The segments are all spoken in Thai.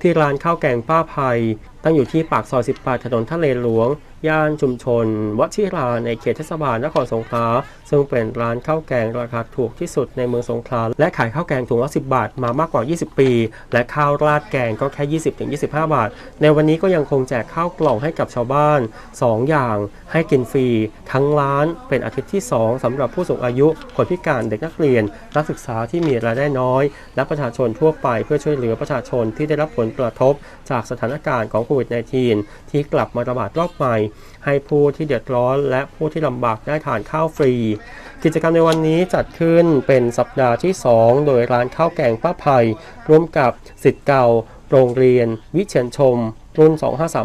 ที่ร้านข้าวแกงป้าภัย ตั้งอยู่ที่ปากซอย 18 ถนนทะเลหลวง ย่านชุมชนวชิราในเขตเทศบาลนครสงขลาซึ่งเป็นร้านข้าวแกงราคาถูกที่สุดในเมืองสงขลาและขายข้าวแกงถุงละ 10 บาทมามากกว่า 20 ปี และข้าวราดแกงก็แค่ 20-25 บาท ในวันนี้ก็ยังคงแจกข้าวกล่องให้กับชาวบ้าน 2 อย่างให้กินฟรี ทั้งร้านเป็นอาทิตย์ที่ 2สำหรับผู้สูงอายุคนพิการเด็กนักเรียน นักศึกษาที่มีรายได้น้อย และประชาชนทั่วไปเพื่อช่วยเหลือประชาชนที่ได้รับผลกระทบ จากสถานการณ์ของโควิด -19 ที่กลับมาระบาดรอบใหม่ ให้ผู้ที่เดือดร้อนและผู้ที่ลำบากได้ทานข้าวฟรี กิจกรรมในวันนี้จัดขึ้นเป็นสัปดาห์ที่ 2 โดยร้านข้าวแกงป้าภัยร่วมกับสิทธิ์เก่า โรงเรียน วิเชียนชม รุ่น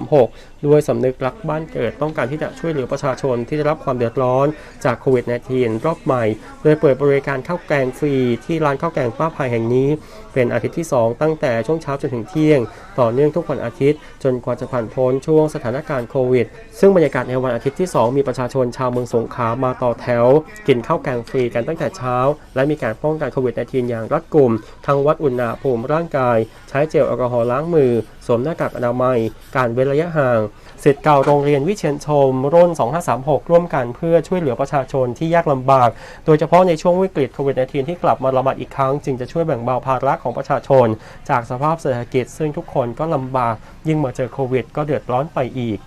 2536 ด้วยสำนึกรักบ้านเกิดต้องการที่จะช่วยเหลือประชาชนที่ได้รับความเดือดร้อนจากโควิด -19 รอบใหม่ โดยเปิดบริการข้าวแกงฟรีที่ร้านข้าวแกงป้าภัยแห่งนี้ เป็นอาทิตย์ที่ 2 ตั้งแต่ช่วงเช้าจนถึงเที่ยง ต่อเนื่องทุกวันอาทิตย์ จนกว่าจะผ่านพ้นช่วงสถานการณ์โควิด ซึ่งบรรยากาศในวันอาทิตย์ที่ 2 มีประชาชนชาวเมืองสงขลามาต่อแถว กินข้าวแกงฟรีกันตั้งแต่เช้า และมีการป้องกันโควิด -19 อย่างรัดกุมทั้งวัดอุณหภูมิร่างกาย ใช้เจลแอลกอฮอล์ล้างมือ สวมหน้ากากอนามัยการเว้นระยะห่างสิทธิ์เก่าโรงเรียนวิเชียนชม รุ่น 2536 ร่วมกันเพื่อช่วยเหลือประชาชนที่ยากลำบาก โดยเฉพาะในช่วงวิกฤตโควิด -19 ที่กลับมาระบาดอีกครั้ง จึงจะช่วยแบ่งเบาภาระของประชาชน จากสภาพเศรษฐกิจซึ่งทุกคนก็ลำบาก ยิ่งมาเจอโควิด ก็เดือดร้อนไปอีก